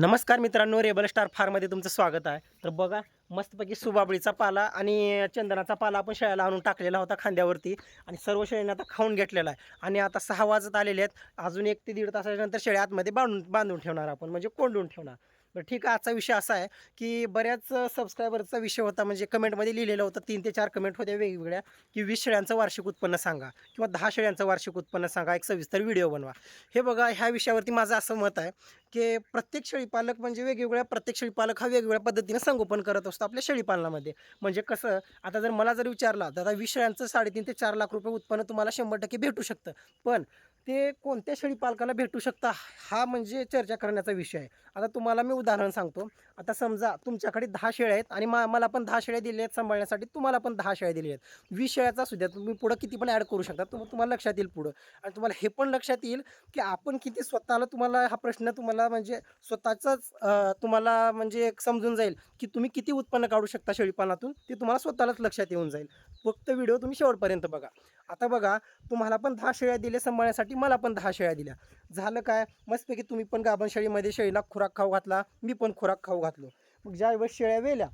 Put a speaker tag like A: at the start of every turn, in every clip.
A: नमस्कार मित्रांनो rebel star फार्ममध्ये तुमचं स्वागत आहे. तर बघा मस्तपैकी सुबाबळीचा पाला आणि चंदनाचा पाला आपण शेळ्याला आणून टाकलेला होता खांद्यावरती आणि सर्व शेळ्यांनी आता खाऊन घेतलेला आहे. आणि आता सहा वाजत आलेले आहेत. अजून एक ते दीड तासाच्या नंतर शेळ्या आतमध्ये बांधून बांधून ठेवणार आपण म्हणजे कोंडून ठेवणार. बरं ठीक आहे. आजचा विषय असा आहे की बऱ्याच सबस्क्रायबरचा विषय होता. म्हणजे कमेंटमध्ये लिहिलेलं होतं तीन ते चार कमेंट होत्या वेगवेगळ्या की वीस शेळ्यांचं वार्षिक उत्पन्न सांगा किंवा दहा शेळ्यांचं वार्षिक उत्पन्न सांगा एक सविस्तर व्हिडिओ बनवा. हे बघा ह्या विषयावरती माझं असं मत आहे की प्रत्येक शेळीपालक म्हणजे वेगवेगळ्या प्रत्येक शेळीपालक हा वेगवेगळ्या पद्धतीने संगोपन करत असतो आपल्या शेळीपालनामध्ये. म्हणजे कसं आता जर मला जर विचारला तर आता वीस शेळ्यांचं साडेतीन ते चार लाख रुपये उत्पन्न तुम्हाला शंभर टक्के भेटू शकतं. पण ते कोणत्या शेळीपालकाला भेटू शकता हा म्हणजे चर्चा करण्याचा विषय आहे. आता तुम्हाला मी उदाहरण सांगतो. आता समजा तुमच्याकडे दहा शेळ्या आहेत आणि मा मला पण दहा शेळ्या दिल्या आहेत सांभाळण्यासाठी तुम्हाला पण दहा शेळ्या दिल्या आहेत. वीस शेळ्याचा सुद्धा तुम्ही पुढं किती पण ॲड करू शकता तुम तुम्हाला लक्षात येईल पुढं. आणि तुम्हाला हे पण लक्षात येईल की आपण किती स्वतःला तुम्हाला हा प्रश्न तुम्हाला म्हणजे स्वतःचाच तुम्हाला म्हणजे एक समजून जाईल की तुम्ही किती उत्पन्न काढू शकता शेळीपालनातून ते तुम्हाला स्वतःलाच लक्षात येऊन जाईल. फक्त व्हिडिओ तुम्ही शेवटपर्यंत बघा. आता बघा तुम्हाला पण दहा शेळ्या दिल्या सांभाळण्यासाठी मला पण दहा शेळ्या दिल्या. झालं काय? मस्तपैकी तुम्ही पण गाभण शेळीमध्ये शेळीला खुराक खाऊ घातला मी पण खुराक खाऊ घातलो. मग ज्यावेळेस शेळ्या वेल्या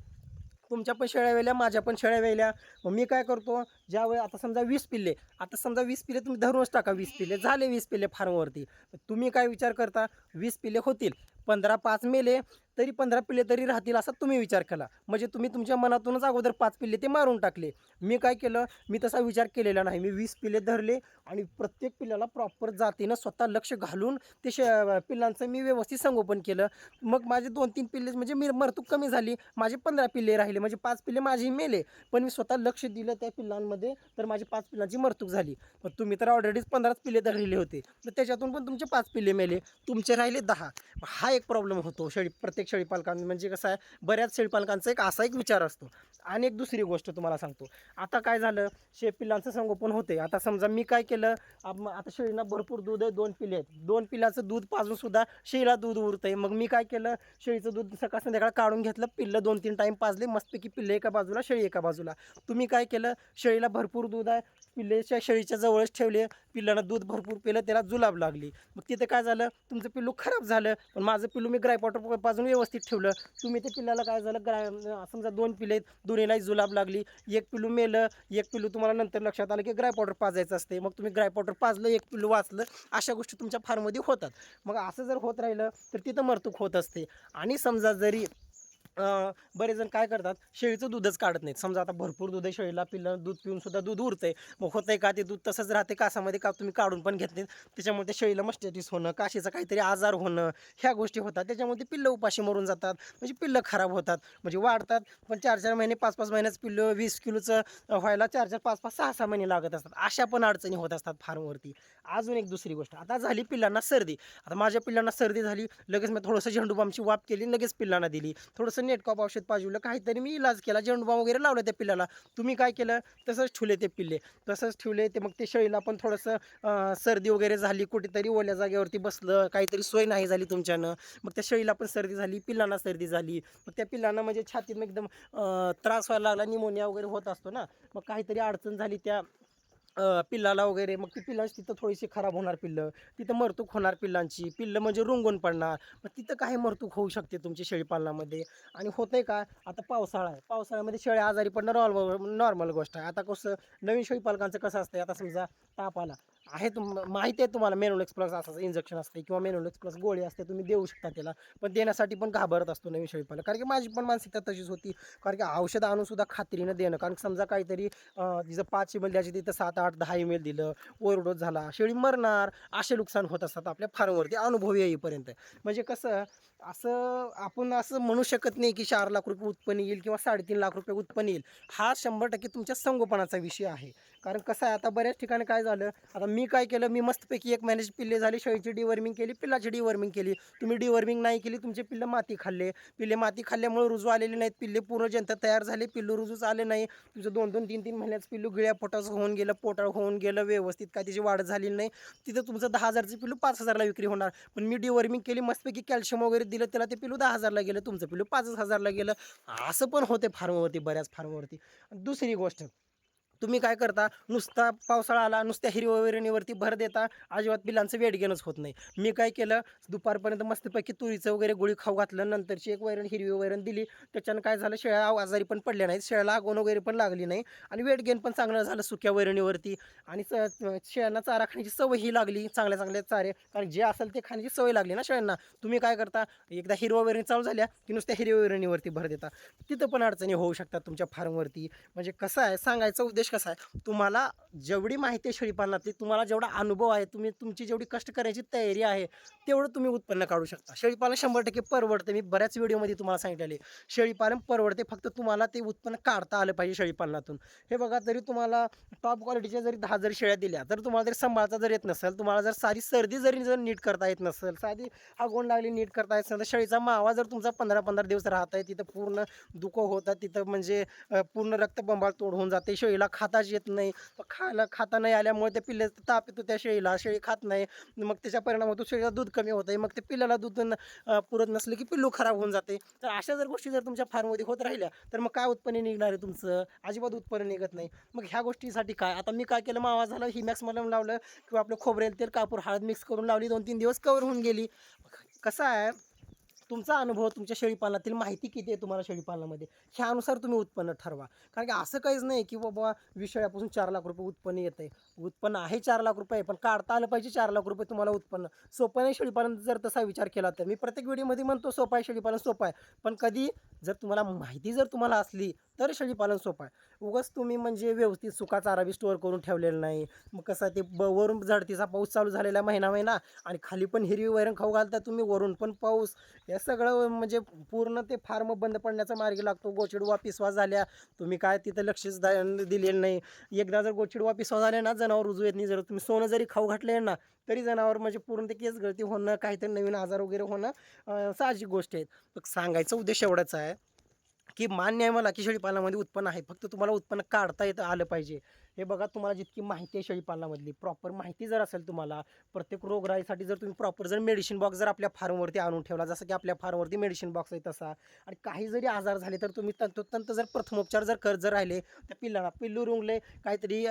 A: तुमच्या पण शेळ्या वेल्या माझ्या पण शेळ्या वेल्या. मग मी काय करतो ज्यावेळी आता समजा वीस पिल्ले आता समजा वीस पिल्ले तुम्ही धरूनच टाका वीस पिल्ले. झाले वीस पिल्ले फार्मवरती. तुम्ही काय विचार करता वीस पिल्ले होतील. पंधरा पाच मेले तरी पंधरा पिल्ले तरी राहतील असा तुम्ही विचार केला. म्हणजे तुम्ही तुमच्या मनातूनच अगोदर पाच पिल्ले ते मारून टाकले. मी काय केलं? मी तसा विचार केलेला नाही. मी वीस पिल्ले धरले आणि प्रत्येक पिल्ल्याला प्रॉपर जातीनं स्वतः लक्ष घालून ते श पिल्लांचं मी व्यवस्थित संगोपन केलं. मग माझे दोन तीन पिल्ले म्हणजे मी मरतूक कमी झाली. माझे पंधरा पिल्ले राहिले. म्हणजे पाच पिल्ले माझी मेले. पण मी स्वतः लक्ष दिलं त्या पिल्लांमध्ये तर माझी पाच पिल्लांची मरतूक झाली. मग तुम्ही तर ऑलरेडीच पंधराच पिल्ले धरलेले होते. तर त्याच्यातून पण तुमचे पाच पिल्ले मेले. तुमचे राहिले दहा. हा एक प्रॉब्लेम होतो. शेळी प्रत्येक शेळीपालकां म्हणजे कसं आहे बऱ्याच शेळीपालकांचा एक असा एक विचार असतो. आणि एक दुसरी गोष्ट तुम्हाला सांगतो. आता काय झालं शे पिल्लांचं संगोपन होते. आता समजा मी काय केलं आता शेळींना भरपूर दूध आहे दोन पिल्ले आहेत. दोन पिल्लाचं दूध पाजून सुद्धा शेळीला दूध उरतंय. मग मी काय केलं शेळीचं दूध सकाळ संध्याकाळ काढून घेतलं पिल्लं दोन तीन टाईम पाजले मस्तपैकी पिल्ले एका बाजूला शेळी एका बाजूला. तुम्ही काय केलं शेळीला भरपूर दूध आहे पिल्लेच्या शेळीच्या जवळच ठेवले पिल्लांना दूध भरपूर पिलं त्याला जुलाब लागली. मग तिथे काय झालं तुमचं पिल्लू खराब झालं पण माझं पिल्लू मी ग्रायपॉटर पाजून व्यवस्थित ठेवलं. तुम्ही ते पिल्लाला काय झालं ग्राय समजा दोन पिले आहेत दोन्हीलाही जुलाब लागली एक पिलू मेलं एक पिलू तुम्हाला नंतर लक्षात आलं की ग्राय पावडर पाजायचं असते मग तुम्ही ग्राय पावडर पाजलं एक पिलू वाचलं अशा गोष्टी तुमच्या फार्ममध्ये होतात. मग असं जर होत राहिलं तर तिथं मरतूक होत असते. आणि समजा जरी बरेच जण काय करतात शेळीचं दूधच काढत नाहीत. समजा आता भरपूर दूध आहे शेळीला पिल्लं दूध पिऊन सुद्धा दूध उरते मग होतंय का ते दूध तसंच राहते कासामध्ये का तुम्ही काढून पण घेत नाहीत? त्याच्यामुळे त्या शेळीला मस्टेटिस होणं काशीचा काहीतरी आजार होणं ह्या गोष्टी होतात. त्याच्यामुळे ते पिल्लं उपाशी मरून जातात. म्हणजे पिल्लं खराब होतात. म्हणजे वाढतात पण चार चार महिने पाच पाच महिन्याचं पिल्लं वीस किलोचं व्हायला चार चार पाच पाच सहा सहा महिने लागत असतात. अशा पण अडचणी होत असतात फार्मवरती. अजून एक दुसरी गोष्ट. आता झाली पिल्लांना सर्दी. आता माझ्या पिल्लांना सर्दी झाली लगेच मी थोडंसं झेंडूबामची वाप केली लगेच पिल्लांना दिली. थोडंसं नेटकॉप औषध पाजवलं काहीतरी मी इलाज केला जेंडूबा वगैरे लावलं त्या पिल्लाला तुम्ही काय केलं? तसंच ठेवले ते पिल्ले. तसंच ठेवले ते मग ते शेळीला पण थोडंसं सर्दी वगैरे झाली कुठेतरी ओल्या जागेवरती बसलं काहीतरी सोय नाही झाली तुमच्यानं. मग त्या शेळीला पण सर्दी झाली पिल्लांना सर्दी झाली. मग त्या पिल्लांना म्हणजे छातीत एकदम त्रास व्हायला लागला निमोनिया वगैरे होत असतो ना. मग काहीतरी अडचण झाली त्या पिल्लाला वगैरे मग ती पिल्लांची तिथं थोडीशी खराब होणार पिल्लं. तिथं मरतूक होणार पिल्लांची. पिल्लं म्हणजे रुंगून पडणार. मग तिथं काही मरतूक होऊ शकते तुमची शेळीपालनामध्ये. आणि होतंय का आता पावसाळा आहे. पावसाळ्यामध्ये शेळ्या आजारी पडणं नॉर्मल नॉर्मल गोष्ट आहे. आता कसं नवीन शेळीपालकांचं कसं असतं आता समजा ताप आला. आहे तुम माहिती आहे तुम्हाला मेनोलेक्स प्लस असं इंजेक्शन असते किंवा मेनोलेक्स प्लस गोळी असते तुम्ही देऊ शकता त्याला. पण देण्यासाठी पण घाबरत असतो नवीन शेळीपाला कारण की माझी पण मानसिकता तशीच होती. कारण की औषध आणून सुद्धा खात्रीनं देणं. कारण समजा काहीतरी तिचं पाच एम एल द्यायची तिथं सात आठ दहा एम एल दिलं ओव्हरडोस झाला शेळी मरणार असे नुकसान होत असतात आपल्या फार्मवरती. अनुभव येईपर्यंत. म्हणजे कसं असं आपण असं म्हणू शकत नाही की चार लाख रुपये उत्पन्न येईल किंवा साडेतीन लाख रुपये उत्पन्न येईल. हा शंभर टक्के तुमच्या संगोपनाचा विषय आहे. कारण कसं आहे आता बऱ्याच ठिकाणी काय झालं आता मी काय केलं मी मस्तपैकी एक महिन्याची पिल्ले झाली शेळीची डिवर्मिंग केली पिल्लाची डिवर्मिंग केली. तुम्ही डिवर्मिंग नाही केली तुमचे पिल्लं माती खाल्ले. पिल्ले माती खाल्ल्यामुळे रुजू आलेले नाहीत पिल्ले पूर्ण जनता तयार झाले पिल्लू रुजूच आले नाही. तुझं दोन दोन तीन तीन महिन्याचं पिल्लू गिळ्या पोटाचं होऊन गेलं पोटाळ होऊन गेलं व्यवस्थित काय त्याची वाढ झाली नाही. तिथं तुमचं दहा हजारचं पिल्लू पाच हजारला विक्री होणार. पण मी डिवर्मिंग केली मस्तपैकी कॅल्शियम वगैरे दिलं त्याला ते पिल्लू दहा हजारला गेलं तुमचं पिल्लू पाचच हजारला गेलं. असं पण होते फार्मवरती बऱ्याच फार्मवरती दुसरी गोष्ट तुम्ही काय करता? नुसता पावसाळा आला नुसत्या हिरव्या वैरणीवरती भर देता अजिबात पिलांचं वेट गेनच होत नाही. मी काय केलं? दुपारपर्यंत मस्तपैकी तुरीचं वगैरे गोळी खाऊ घातलं नंतरची एक वैरण हिरवी वैरण दिली. त्याच्यानं काय झालं? शेळ्या आजारी पण पडल्या नाहीत शेळ्याला आगवण वगैरे पण लागली नाही आणि वेट गेन पण चांगलं झालं सुक्या वैरणीवरती. आणि स- शेळ्यांना चारा खाण्याची सवयही लागली चांगल्या चांगल्या चारे. कारण जे असेल ते खाण्याची सवय लागली ना शेळ्यांना. तुम्ही काय करता? एकदा हिरवा वैरणी चालू झाल्या की नुसत्या हिरव्या वैरणीवरती भर देता. तिथं पण अडचणी होऊ शकतात तुमच्या फार्मवरती. म्हणजे कसं आहे? सांगायचा उद्देश कसा आहे? तुम्हाला जेवढी माहिती आहे शेळीपालनातली तुम्हाला जेवढा अनुभव आहे तुम्ही तुमची जेवढी कष्ट करायची तयारी आहे तेवढं तुम्ही उत्पन्न काढू शकता. शेळीपालन शंभर टक्के परवडते. मी बऱ्याच व्हिडिओमध्ये तुम्हाला सांगितलेले शेळीपालन परवडते फक्त तुम्हाला ते उत्पन्न काढता आलं पाहिजे शेळीपालनातून. हे बघा जरी तुम्हाला टॉप क्वालिटीच्या जरी दहा जरी शेळ्या दिल्या तर तुम्हाला जरी सांभाळता जर येत नसेल तुम्हाला जर सारी सर्दी जरी जर नीट करता येत नसेल साधी आगोण लागली नीट करता येत नसेल तर शेळीचा मावा जर तुमचा पंधरा पंधरा दिवस राहत आहे तिथं पूर्ण दुखं होतात तिथं म्हणजे पूर्ण रक्तबंबाळ तोड होऊन जाते शेळीला खाताच येत नाही. खाणं खाता नाही आल्यामुळे त्या पिल्ल्याचं ताप येतो त्या शेळीला. शेळी खात नाही. मग त्याच्या परिणाम होतो शेळीला दूध कमी होतं आहे मग ते पिल्ल्याला दूध न- पुरत नसलं की पिल्लू खराब होऊन जाते. तर अशा जर गोष्टी जर तुमच्या फार्ममध्ये होत राहिल्या तर मग काय उत्पन्न निघणार आहे तुमचं? अजिबात उत्पन्न निघत नाही. मग ह्या गोष्टीसाठी काय? आता मी काय केलं? मावा झालं ही मॅक्स मलम लावलं किंवा आपलं खोबरेल तेल कापूर हळद मिक्स करून लावली दोन तीन दिवस कवर होऊन गेली. कसं आहे तुमचा अनुभव तुमच्या शेळीपालनातील माहिती किती आहे तुम्हाला शेळीपालनामध्ये? ह्यानुसार तुम्ही उत्पन्न ठरवा. कारण की असं काहीच नाही की बाबा वीस शेळ्यापासून चार लाख रुपये उत्पन्न येतं आहे. उत्पन्न आहे चार लाख रुपये पण काढता आलं पाहिजे चार लाख रुपये तुम्हाला उत्पन्न. सोपं नाही शेळीपालन जर तसा विचार केला तर. मी प्रत्येक व्हिडिओमध्ये म्हणतो सोपा आहे शेळीपालन सोपं आहे. पण कधी जर तुम्हाला माहिती जर तुम्हाला असली तर शेळीपालन सोपं आहे. उगाच तुम्ही म्हणजे व्यवस्थित सुका चारा बी स्टोअर करून ठेवलेला नाही. मग कसं ते ब वरून झडतीचा पाऊस चालू झालेला महिना महिना आणि खाली पण हिरवी वैरण खाऊ घालता तुम्ही वरून पण पाऊस. हे सगळं म्हणजे पूर्ण ते फार्म बंद पडण्याचा मार्ग लागतो. गोचिडवा पिसवा झाल्या. तुम्ही काय तिथं लक्षच दिलेलं नाही. एकदा जर गोचिडवा पिसवा झाले ना जनावर रुजू येत नाही. जर तुम्ही सोनं जरी खाऊ घातले ना तरी जनावर म्हणजे पूर्ण ते केस गळती होणं काहीतरी नवीन आजार वगैरे होणं साहजिक गोष्टी आहेत मग सांगायचा उद्देश एवढाच आहे की मान्य आहे मला की शेळीपालनामध्ये उत्पन्न आहे. फक्त तुम्हाला उत्पन्न काढता येतं आलं पाहिजे. हे बघा तुम्हाला जितकी माहिती आहे शेळीपालनामधली प्रॉपर माहिती जर असेल तुम्हाला प्रत्येक रोगराईसाठी जर तुम्ही प्रॉपर जर मेडिसिन बॉक्स जर आपल्या फार्मवरती आणून ठेवला जसं की आपल्या फार्मवरती मेडिसिन बॉक्स आहे तसा आणि काही जरी आजार झाले तर तुम्ही तंतोतंत जर प्रथमोपचार जर करत जर राहिले त्या पिल्लाला पिल्लू रुंगले काहीतरी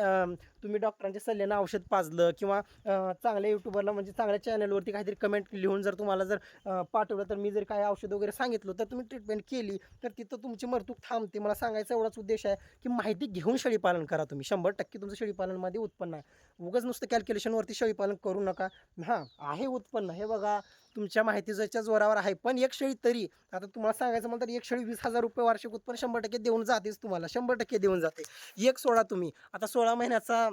A: तुम्ही डॉक्टरांच्या सल्ल्यानं औषध पाजलं किंवा चांगल्या यूट्यूबरला म्हणजे चांगल्या चॅनलवरती काहीतरी कमेंट लिहून जर तुम्हाला जर पाठवलं तर मी जर काही औषध वगैरे सांगितलं तर तुम्ही ट्रीटमेंट केली तर तिथं तुमची मरतूक थांबते. मला सांगायचा एवढाच उद्देश आहे की माहिती घेऊन शेळीपालन करा तुम्ही शंभर टक्के तुमचं शेळीपालनमध्ये उत्पन्न आहे. उगाच नुसतं कॅल्क्युलेशनवरती शेळीपालन करू नका. हां आहे उत्पन्न. हे बघा तुमच्या माहितीच्या जोरावर आहे. पण एक शेळी तरी आता तुम्हाला सांगायचं म्हणलं तर एक शेळी वीस हजार रुपये वार्षिक उत्पन्न शंभर टक्के देऊन जातेच तुम्हाला. शंभर टक्के देऊन जाते. एक सोळा तुम्ही. आता सोळा महिन्याचा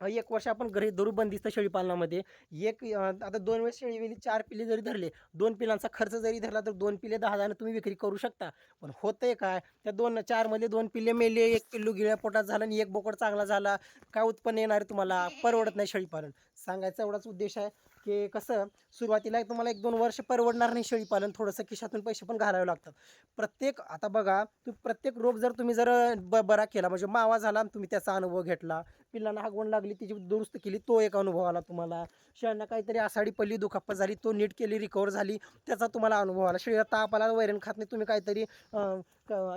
A: एक वर्ष आपण घरी धरू बंदिस्त शेळीपालनामध्ये एक आता दोन वेळेस शेळीवेली चार पिले जरी धरले दोन पिलांचा खर्च जरी धरला तर दोन पिले दहा हजाराने तुम्ही विक्री करू शकता. पण होतंय काय? त्या दोन चारमध्ये दोन पिले मेले एक पिल्लू गिळ्या पोटात झालं आणि एक बोकड चांगला झाला. काय उत्पन्न येणार आहे तुम्हाला? परवडत नाही शेळीपालन सांगायचा एवढाच उद्देश आहे. की कसं सुरुवातीला तुम्हाला एक दोन वर्ष परवडणार नाही शेळीपालन थोडंसं खिशातून पैसे पण घालावे लागतात. प्रत्येक आता बघा तू प्रत्येक रोग जर तुम्ही जर ब बरा केला म्हणजे मावा झाला आणि तुम्ही त्याचा अनुभव घेतला पिल्लांना हागवण लागली तिची दुरुस्त केली तो एक अनुभव आला तुम्हाला. शेळ्यांना काहीतरी आसाडी पडली दुखापत झाली तो नीट केली रिकवर झाली त्याचा तुम्हाला अनुभव आला. शरीरात ताप आला वैरण खात नाही तुम्ही काहीतरी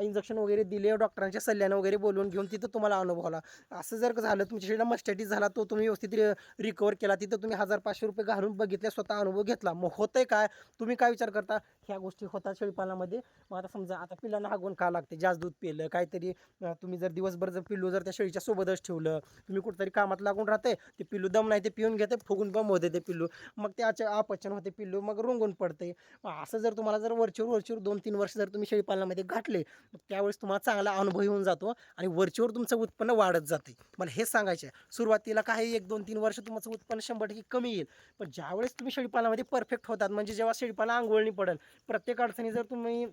A: इंजेक्शन वगैरे दिले डॉक्टरांच्या सल्ल्यानं वगैरे बोलवून घेऊन तिथं तुम्हाला अनुभव आला. असं जर झालं तुमच्या शेळीला मस्टॅटिस झाला तो तुम्ही व्यवस्थित रिकवर केला तिथं तुम्ही हजार पाचशे रुपये घालून बघितले स्वतः अनुभव घेतला. मग होतंय काय? तुम्ही काय विचार करता? ह्या गोष्टी होतात शेळीपालनामध्ये. मग आता समजा आता पिल्लांना हागवण का लागते? जास्त दूध पिलं काहीतरी तुम्ही जर दिवसभर जर पिल्लू जर त्या शेळीच्या सोबतच ठेवलं तुम्ही कुठेतरी कामात लागून राहते ते पिल्लू दम नाही ते पिऊन घेते फुगून बम होते ते पिल्लू. मग त्याचे अपचन होते पिल्लू मग रुंगून पडते. मग असं जर तुम्हाला जर वरचीवर वरचीवर दोन तीन वर्ष जर तुम्ही शेळीपालनामध्ये घातले मग त्यावेळेस तुम्हाला चांगला अनुभव येऊन जातो आणि वरचीवर तुमचं उत्पन्न वाढत जाते. मला हे सांगायचं आहे सुरुवातीला काही एक दोन तीन वर्ष तुमचं उत्पन्न शंभर टक्के कमी येईल. पण ज्यावेळेस तुम्ही शेळीपालनामध्ये परफेक्ट होतात म्हणजे जेव्हा शेळीपाला आंघोळणी पडेल प्रत्येक अडचणी जर तुम्ही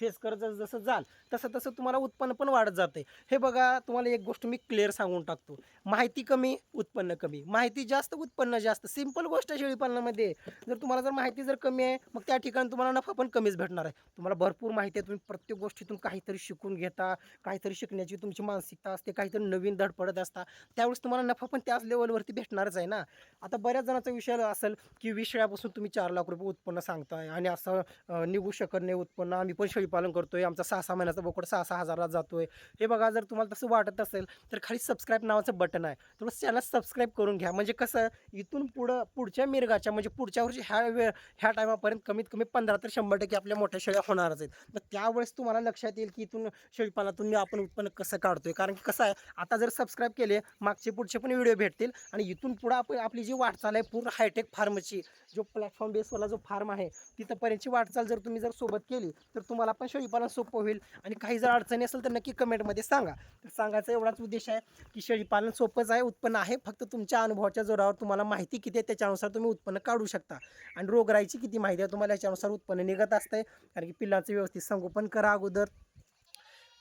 A: फेस करत जसं जाल तसं तसं तुम्हाला उत्पन्न पण वाढत जाते हे बघा तुम्हाला एक गोष्ट मी क्लिअर सांगून टाकतो. माहिती कमी उत्पन्न कमी. माहिती जास्त उत्पन्न जास्त. सिंपल गोष्ट आहे शेळीपालनामध्ये. जर तुम्हाला जर माहिती जर कमी आहे मग त्या ठिकाणी तुम्हाला नफा पण कमीच भेटणार आहे. तुम्हाला भरपूर माहिती आहे. तुम्ही प्रत्येक गोष्टीतून काहीतरी शिकून घेता काहीतरी शिकण्याची तुमची मानसिकता असते काहीतरी नवीन धडपडत असता त्यावेळेस तुम्हाला नफा पण त्याच लेवलवरती भेटणारच आहे ना. आता बऱ्याच जणांचा विषय असेल की वीस शेळ्यापासून तुम्ही चार लाख रुपये उत्पन्न सांगताय आणि असं निघू शकत नाही उत्पन्न. आम्ही पण शेळी शेळीपालन करतोय. आमचा सहा सहा महिन्याचा बोकड सहा सहा हजारात जातोय. हे बघा जर तुम्हाला तसं वाटत असेल तर खाली सबस्क्राईब नावाचं बटन आहे. थोडं चॅनल सबस्क्राईब करून घ्या. म्हणजे कसं इथून पुढं पुढच्या मिरगाच्या म्हणजे पुढच्या वर्षी ह्या वेळ ह्या टायमापर्यंत कमीत कमी पंधरा ते शंभर टक्के आपल्या मोठ्या शेळ्या होणारच आहेत. मग त्यावेळेस तुम्हाला लक्षात येईल की इथून शेळीपालातून आपण उत्पन्न कसं काढतोय. कारण की कसं आहे आता जर सबस्क्राईब केले मागचे पुढचे पण व्हिडिओ भेटतील. आणि इथून पुढं आपण आपली जी वाटचाल आहे पूर्ण हायटेक फार्मची जो प्लॅटफॉर्म बेसवाला जो फार्म आहे तिथंपर्यंतची वाटचाल जर तुम्ही जर सोबत केली तर तुम्हाला पण शेळीपालन सोपं होईल. आणि काही जर अडचणी असेल तर नक्की कमेंटमध्ये सांगा. तर सांगायचा एवढाच उद्देश आहे की शेळीपालन सोपंच आहे उत्पन्न आहे. फक्त तुमच्या अनुभवाच्या जोरावर तुम्हाला माहिती किती आहे त्याच्यानुसार तुम्ही उत्पन्न काढू शकता. आणि रोगराईची किती माहिती आहे तुम्हाला याच्यानुसार उत्पन्न निघत असतंय. कारण की पिल्लाचं व्यवस्थित संगोपन करा अगोदर.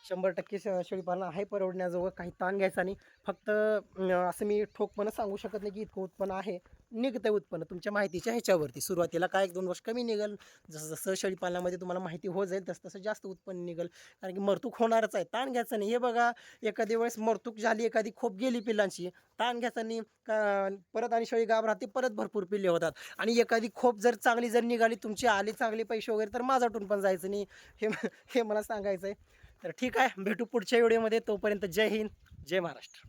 A: शंभर टक्के श शेळीपालन आहे परवडण्याजवळ काही ताण घ्यायचा नाही. फक्त असं मी ठोकपणं सांगू शकत नाही की इतकं उत्पन्न आहे. निघतंय उत्पन्न. तुमच्या माहितीच्या ह्याच्यावरती सुरुवातीला काय एक दोन वर्ष कमी निघेल. जसं जसं शेळीपालनामध्ये तुम्हाला माहिती हो जाईल तसं तसं जास्त उत्पन्न निघेल. कारण की मरतूक होणारच आहे. ताण घ्यायचं नाही. हे बघा एखादी वेळेस मरतूक झाली एखादी खोप गेली पिल्लांची ताण घ्यायचा नाही. का परत आणि शेळी गाभ राहते परत भरपूर पिल्ले होतात. आणि एखादी खोप जर चांगली जर निघाली तुमची आली चांगले पैसे वगैरे तर माझाटून पण जायचं नाही. हे हे मला सांगायचं आहे तर ठीक आहे भेटू पुढच्या व्हिडिओमध्ये. तोपर्यंत जय हिंद जय महाराष्ट्र.